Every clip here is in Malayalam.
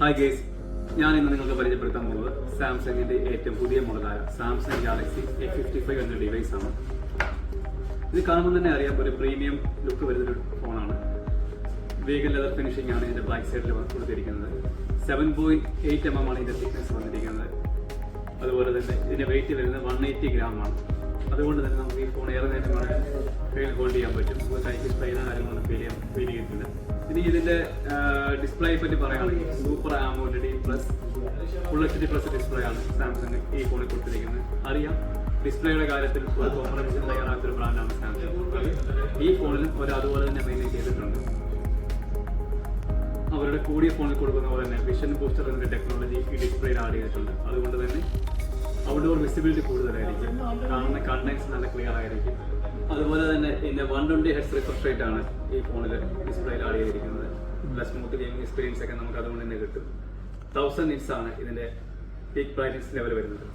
ഹായ് ഗേസ് ഞാൻ ഇന്ന് നിങ്ങൾക്ക് പരിചയപ്പെടുത്താൻ പോകുന്നത് സാംസങ്ങിന്റെ ഏറ്റവും പുതിയ മോഡലായ Samsung Galaxy A fifty five എന്ന ഡിവൈസ് ആണ്. ഇത് കാണുമ്പോൾ തന്നെ അറിയാം ഒരു പ്രീമിയം ലുക്ക് വരുന്നൊരു ഫോണാണ് വേഗൻ ലെതർ ഫിനിഷിംഗ് ആണ് ഇതിന്റെ ബാക്ക് സൈഡിൽ കൊടുത്തിരിക്കുന്നത്. Seven point eight M M ആണ് ഇതിന്റെ തിക്നെസ് വന്നിരിക്കുന്നത്. അതുപോലെ തന്നെ ഇതിന്റെ വെയിറ്റ് വരുന്നത് വൺ എയ്റ്റി ഗ്രാം ആണ്. അതുകൊണ്ട് തന്നെ നമുക്ക് ഈ ഫോൺ ഏറെ നേരം കയ്യിൽ ഹോൾഡ് ചെയ്യാൻ പറ്റും. കൈക്ക് ഇതിന്റെ ഡിസ്പ്ലേയെ പറ്റി പറയുകയാണെങ്കിൽ super AMOLED plus full H D plus display ആണ് സാംസങ് ഈ ഫോണിൽ കൊടുത്തിരിക്കുന്നത്. അറിയാം ഡിസ്പ്ലേയുടെ കാര്യത്തിൽ ഒരു കോംപ്രമൈസ് തയ്യാറാത്തൊരു ബ്രാൻഡാണ് സാംസങ് ഈ ഫോണിലും ഒരു അതുപോലെ തന്നെ മെയിന്റെയിൻ ചെയ്തിട്ടുണ്ട്. അവരുടെ കൂടിയ ഫോണിൽ കൊടുക്കുന്ന പോലെ തന്നെ വിഷൻ ബൂസ്റ്റർ എന്ന ടെക്നോളജി ഈ ഡിസ്പ്ലേയിൽ ആഡ് ചെയ്തിട്ടുണ്ട്. അതുകൊണ്ട് തന്നെ ഔട്ട്ഡോർ വിസിബിലിറ്റി കൂടുതലായിരിക്കും. കാണുന്ന കണ്ടൻസ് നല്ല ക്ലിയർ ആയിരിക്കും. അതുപോലെ തന്നെ പിന്നെ one twenty hertz refresh rate ആണ് ഈ ഫോണിൽ ഡിസ്പ്ലേയിൽ ആഡ് ചെയ്തിരിക്കുന്നത്. പ്ലസ് സ്മൂത്ത് ഗെയിമിംഗ് എക്സ്പീരിയൻസ് ഒക്കെ നമുക്ക് അതുകൊണ്ട് തന്നെ കിട്ടും. തൗസൻഡ് നിറ്റ്സ് ആണ് ഇതിന്റെ പീക്ക് ബ്രൈറ്റ്നസ് ലെവൽ വരുന്നത്.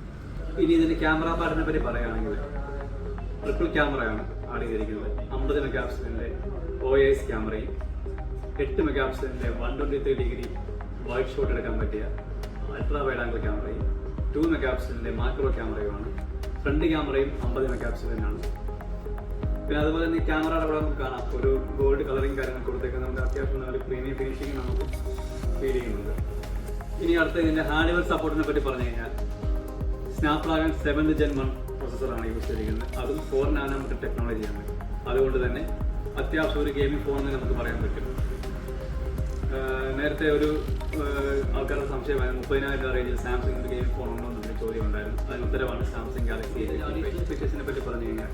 ഇനി ഇതിന്റെ ക്യാമറ പാർട്ടിനെ പറ്റി പറയുകയാണെങ്കിൽ ട്രിപ്പിൾ ക്യാമറയാണ് ആഡ് ചെയ്തിരിക്കുന്നത്. അമ്പത് മെഗാ പിക്സലിന്റെ ഒ എസ് ക്യാമറയും എട്ട് mega പിക്സലിന്റെ one twenty three degree wide shot എടുക്കാൻ പറ്റിയ അൾട്രാ വൈഡ് ആംഗിൾ ക്യാമറയും ടു മെഗാപ്സിലിന്റെ മാക്രോ ക്യാമറയുമാണ് ഫ്രണ്ട് ക്യാമറയും അമ്പത് മെഗാ തന്നെയാണ് പിന്നെ അതുപോലെ തന്നെ ക്യാമറയുടെ കൂടെ നമുക്ക് കാണാം. ഒരു ഗോൾഡ് കളറിങ് കാര്യങ്ങൾ കൊടുത്തേക്കാൻ നമുക്ക് അത്യാവശ്യം നല്ല പ്രീമിയം ഫിനിഷിങ് നമുക്ക് ഫീൽ ചെയ്യുന്നുണ്ട്. ഇനി അടുത്ത ഇതിന്റെ ഹാർഡ്വെയർ സപ്പോർട്ടിനെ പറ്റി പറഞ്ഞു കഴിഞ്ഞാൽ സ്നാപ്ഡ്രാഗൺ സെവൻ ജെൻ വൺ പ്രോസസ്സറാണ് യൂസ് ചെയ്തിരിക്കുന്നത് അതും ഫോർ നാനോമീറ്റർ ടെക്നോളജിയാണ് അതുകൊണ്ട് തന്നെ അത്യാവശ്യം ഒരു ഗെയിമിംഗ് ഫോൺ എന്ന് നമുക്ക് പറയാൻ പറ്റും. നേരത്തെ ഒരു ആഹ് സംശയമായിരുന്നു മുപ്പതിനായിരം രൂപ റേഞ്ചിൽ സാംസങ് ഗെയിമിംഗ് ഫോൺ ഉണ്ടോ എന്നൊരു ചോദ്യം ഉണ്ടായിരുന്നു അതിന് ഉത്തരവാണ് സാംസങ് ഗാലക്സി ഫീച്ചേഴ്സിനെ പറ്റി പറഞ്ഞു കഴിഞ്ഞാൽ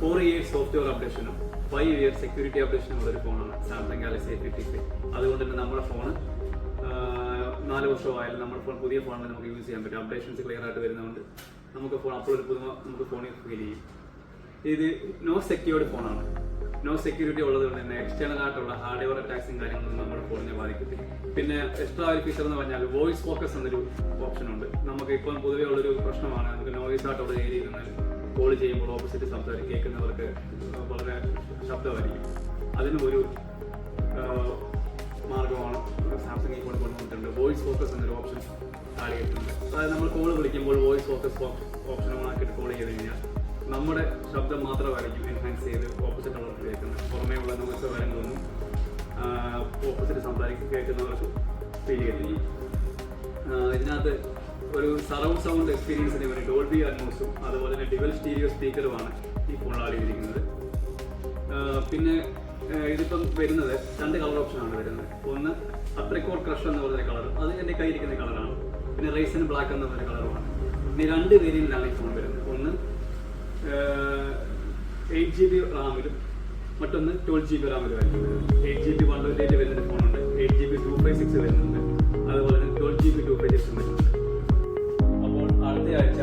ഫോർ ഇയേഴ്സ് സോഫ്റ്റ്വെയർ അപ്ഡേഷനും ഫൈവ് ഇയേഴ്സ് സെക്യൂരിറ്റി അപ്ഡേഷനും ഉള്ളൊരു ഫോണാണ് Samsung Galaxy A fifty six അതുകൊണ്ട് തന്നെ നമ്മുടെ ഫോൺ നാല് വർഷമായാലും നമ്മുടെ ഫോൺ പുതിയ ഫോണിൽ നമുക്ക് യൂസ് ചെയ്യാൻ പറ്റും. അപ്ഡേഷൻസ് ക്ലിയർ ആയിട്ട് വരുന്നതുകൊണ്ട് നമുക്ക് ഫോൺ അപ്പോൾ ഒരു പുതുമ നമുക്ക് ഫോണിൽ ഫീൽ ചെയ്യും. ഇത് നോ സെക്യൂർഡ് ഫോണാണ് നോ സെക്യൂരിറ്റി ഉള്ളത് കൊണ്ട് തന്നെ എക്സ്റ്റേണൽ ആയിട്ടുള്ള ഹാർഡ്വെയർ അറ്റാക്സും കാര്യങ്ങളൊന്നും നമ്മുടെ ഫോണിനെ ബാധിക്കത്തില്ല. പിന്നെ എക്സ്ട്രാ ഒരു ഫീച്ചർ എന്ന് പറഞ്ഞാൽ വോയിസ് ഫോക്കസ് എന്നൊരു ഓപ്ഷൻ ഉണ്ട്. നമുക്ക് ഇപ്പം പൊതുവേ ഉള്ളൊരു പ്രശ്നമാണ്. നമുക്ക് നോയിസ് ആയിട്ടുള്ള ഏരിയയിൽ നിന്ന് കോൾ ചെയ്യുമ്പോൾ ഓപ്പോസിറ്റ് സംസാരം കേൾക്കുന്നവർക്ക് വളരെ ശബ്ദമായിരിക്കും. അതിനും ഒരു മാർഗമാണ് സാംസങ് ഫോൺ കൊണ്ടുവന്നിട്ടുണ്ട്. വോയിസ് ഫോക്കസ് എന്നൊരു ഓപ്ഷൻ ആഡ് ചെയ്തിട്ടുണ്ട് അതായത് നമ്മൾ കോൾ വിളിക്കുമ്പോൾ voice focus option on call ചെയ്ത് കഴിഞ്ഞാൽ നമ്മുടെ ശബ്ദം മാത്രമായിരിക്കും എൻഹാൻസ് ചെയ്ത് ഓപ്പോസിറ്റ് നമ്മൾ കേൾക്കുന്നത്. പുറമേ ഉള്ള നമുക്ക് കാര്യങ്ങളൊന്നും ഓപ്പോസിറ്റ് സംസാരിക്കും കേൾക്കുന്നവർക്ക് ഫീൽ ആഹ് ഇതിനകത്ത് ഒരു സറൗണ്ട് സൗണ്ട് എക്സ്പീരിയൻസിന് വേണ്ടി ഡോൾബി അറ്റ്മോസും അതുപോലെ തന്നെ ഡിവൽ സ്റ്റീരിയോ സ്പീക്കറുമാണ് ഈ ചെയ്തിരിക്കുന്നത് പിന്നെ ഇതിപ്പം വരുന്നത് രണ്ട് കളർ ഓപ്ഷനാണ് വരുന്നത്. ഒന്ന് അത്രക്കോർ ക്രഷ് എന്ന് പറയുന്ന കളർ അത് എന്റെ കയ്യിരിക്കുന്ന കളറാണ് പിന്നെ റൈസൻ ബ്ലാക്ക് എന്ന് പറയുന്ന കളറുമാണ് ഇനി രണ്ട് വേരിയന്റിലാണ് ഈ ഫോൺ വരുന്നത്. എയ്റ്റ് ജി ബി റാമിലും മറ്റൊന്ന് ട്വൽവ് ജി ബി റാമിലും ആയിരിക്കും eight G B one twenty eight വരുന്ന ഫോണുണ്ട് eight G B two five six വരുന്നുണ്ട്. അതുപോലെ തന്നെ twelve G B two five six വരുന്നുണ്ട്. അപ്പോൾ അടുത്ത ആഴ്ച